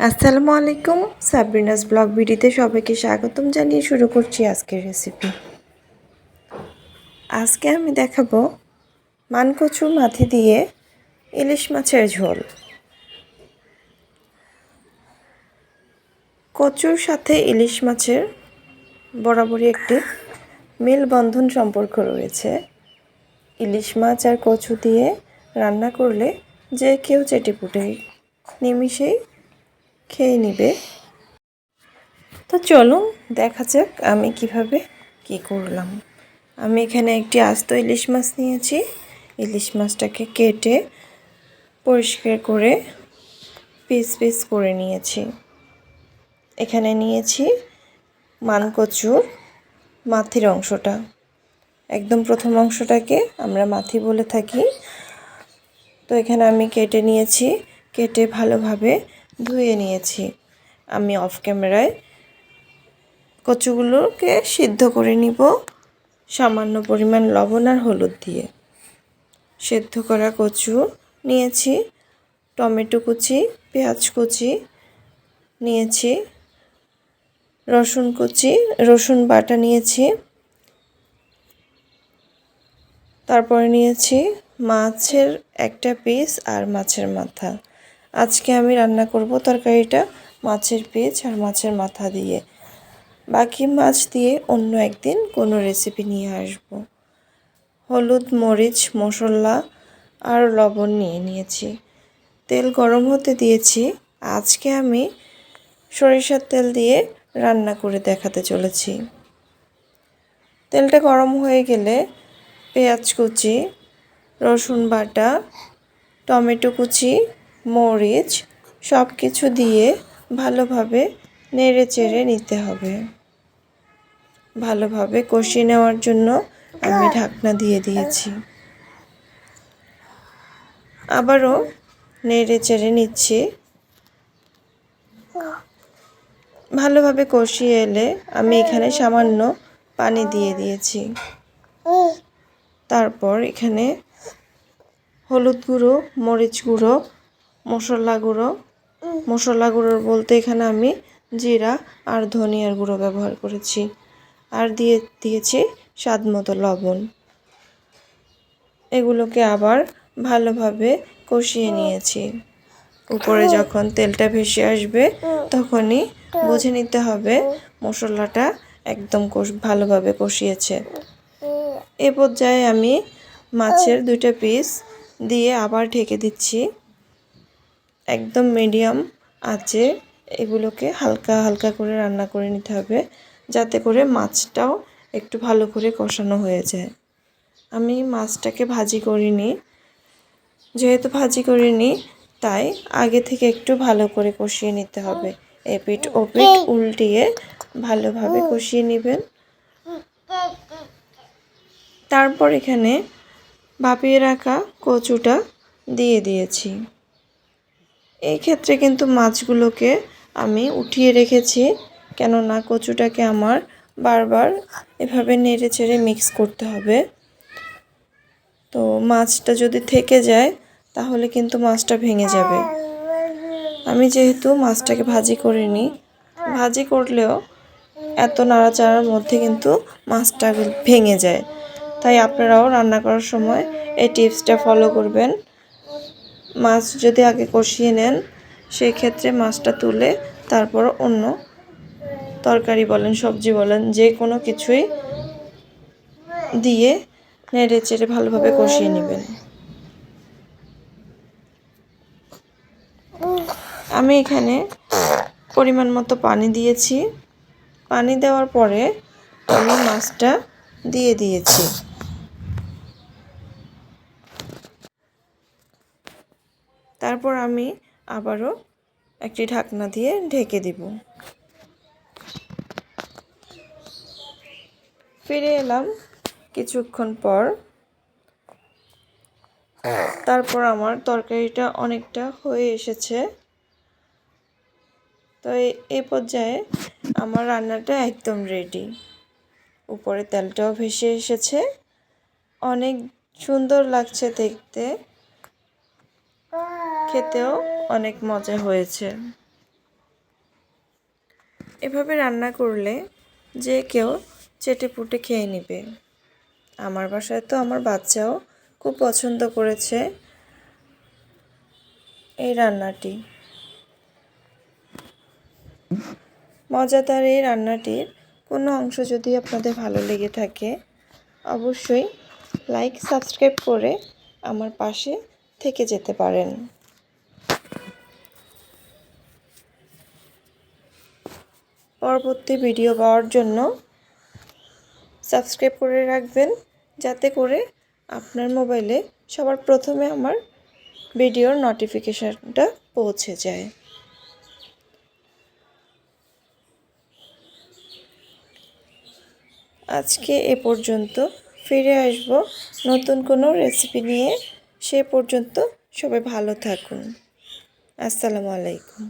আসসালামু আলাইকুম। Sabrina's blog ভিডিওতে সবাইকে স্বাগতম জানিয়ে শুরু করছি আজকের রেসিপি আজকে আমি দেখাবো মানকচু মাথি দিয়ে ইলিশ মাছের ঝোল। কচুর সাথে ইলিশ মাছের বরাবরই একটি মেলবন্ধন সম্পর্ক রয়েছে। ইলিশ মাছ আর কচু দিয়ে রান্না করলে যে কেউ চেটেপুটে নিমিষেই খেয়ে নিবে। তো চলুন, দেখা যাক আমি কীভাবে কি করলাম। আমি এখানে একটি আস্ত ইলিশ মাছ নিয়েছি। ইলিশ মাছটাকে কেটে পরিষ্কার করে পিস পিস করে নিয়েছি। এখানে নিয়েছি মানকচুর মাথির অংশটা। একদম প্রথম অংশটাকে আমরা মাথি বলে থাকি। তো এখানে আমি কেটে নিয়েছি। কেটে ভালোভাবে ধুয়ে নিয়েছি। আমি অফ ক্যামেরায় কচুগুলোকে সিদ্ধ করে নিব, সামান্য পরিমাণ লবণ আর হলুদ দিয়ে। সেদ্ধ করা কচু নিয়েছি, টমেটো কুচি, পেঁয়াজ কুচি নিয়েছি, রসুন কুচি, রসুন বাটা নিয়েছি। তারপরে নিয়েছি মাছের একটা পিস আর মাছের মাথা। আজকে আমি রান্না করব তরকারিটা মাছের পিস আর মাছের মাথা দিয়ে। বাকি মাছ দিয়ে অন্য একদিন কোনো রেসিপি নিয়ে আসব। হলুদ, মরিচ, মশলা আর লবণ নিয়ে নিয়েছি। তেল গরম হতে দিয়েছি। আজকে আমি সরিষার তেল দিয়ে রান্না করে দেখাতে চলেছি। তেলটা গরম হয়ে গেলে পেঁয়াজ কুচি, রসুন বাটা, টমেটো কুচি মরিচ সব কিছু দিয়ে ভালোভাবে নেড়ে চেড়ে নিতে হবে। ভালোভাবে কষিয়ে নেওয়ার জন্য আমি ঢাকনা দিয়ে দিয়েছি। আবারও নেড়ে চেড়ে নিচ্ছি। ভালোভাবে কষিয়ে এলে আমি এখানে সামান্য পানি দিয়ে দিয়েছি। তারপর এখানে হলুদ গুঁড়ো, মরিচ গুঁড়ো মশলা গুঁড়ো। মশলা গুঁড়ো বলতে এখানে আমি জিরা আর ধনিয়ার গুঁড়ো ব্যবহার করেছি। আর দিয়ে দিয়েছি স্বাদ মতো লবণ। এগুলোকে আবার ভালোভাবে কষিয়ে নিয়েছি। উপরে যখন তেলটা ভেসে আসবে, তখনই বুঝে নিতে হবে মশলাটা একদম কষ ভালোভাবে কষিয়েছে। এ পর্যায়ে আমি মাছের দুইটা পিস দিয়ে আবার ঢেকে দিচ্ছি। একদম মিডিয়াম আছে। এগুলোকে হালকা হালকা করে রান্না করে নিতে হবে, যাতে করে মাছটাও একটু ভালো করে কষানো হয়ে যায়। আমি মাছটাকে ভাজি করিনি। যেহেতু ভাজি করিনি, তাই আগে থেকে একটু ভালো করে কষিয়ে নিতে হবে। এপিট ওপিট উল্টিয়ে ভালোভাবে কষিয়ে নেবেন। তারপর এখানে ভাপিয়ে রাখা কচুটা দিয়ে দিয়েছি। এই ক্ষেত্রে কিন্তু মাছগুলোকে আমি উঠিয়ে রেখেছি, কেননা কচুটাকে আমার বারবার এভাবে নেড়ে চেড়ে মিক্স করতে হবে। তো মাছটা যদি থেকে যায়, তাহলে কিন্তু মাছটা ভেঙে যাবে। আমি যেহেতু মাছটাকে ভাজি করিনি, ভাজি করলেও এত নাড়াচাড়ার মধ্যে কিন্তু মাছটা ভেঙে যায়। তাই আপনারাও রান্না করার সময় এই টিপসটা ফলো করবেন। মাছ যদি আগে কষিয়ে নেন, সেই ক্ষেত্রে মাছটা তুলে তারপর অন্য তরকারি বলেন, সবজি বলেন, যে কোনো কিছুই দিয়ে নেড়ে চেড়ে ভালোভাবে কষিয়ে নেবেন। আমি এখানে পরিমাণ মতো পানি দিয়েছি। পানি দেওয়ার পরে আমি মাছটা দিয়ে দিয়েছি। তারপর আমি আবারও একটি ঢাকনা দিয়ে ঢেকে দিব। ফিরে এলাম কিছুক্ষণ পর। তারপর আমার তরকারিটা অনেকটা হয়ে এসেছে। তো এই পর্যায়ে আমার রান্নাটা একদম রেডি উপরে তেলটাও ভেসে এসেছে। অনেক সুন্দর লাগছে দেখতে। খেতেও অনেক মজা হয়েছে। এভাবে রান্না করলে যে কেউ চেটে পুটে খেয়ে নেবে। আমার বাসায় তো আমার বাচ্চাও খুব পছন্দ করেছে এই রান্নাটি। মজাদার এই রান্নাটির কোনো অংশ যদি আপনাদের ভালো লেগে থাকে, অবশ্যই লাইক সাবস্ক্রাইব করে আমার পাশে থেকে যেতে পারেন। পরবর্তী ভিডিও পাওয়ার জন্য সাবস্ক্রাইব করে রাখবেন, যাতে করে আপনার মোবাইলে সবার প্রথমে আমার ভিডিওর নোটিফিকেশানটা পৌঁছে যায়। আজকে এ পর্যন্ত ফিরে আসব নতুন কোনো রেসিপি নিয়ে। সে পর্যন্ত সবাই ভালো থাকুন। আসসালামু আলাইকুম।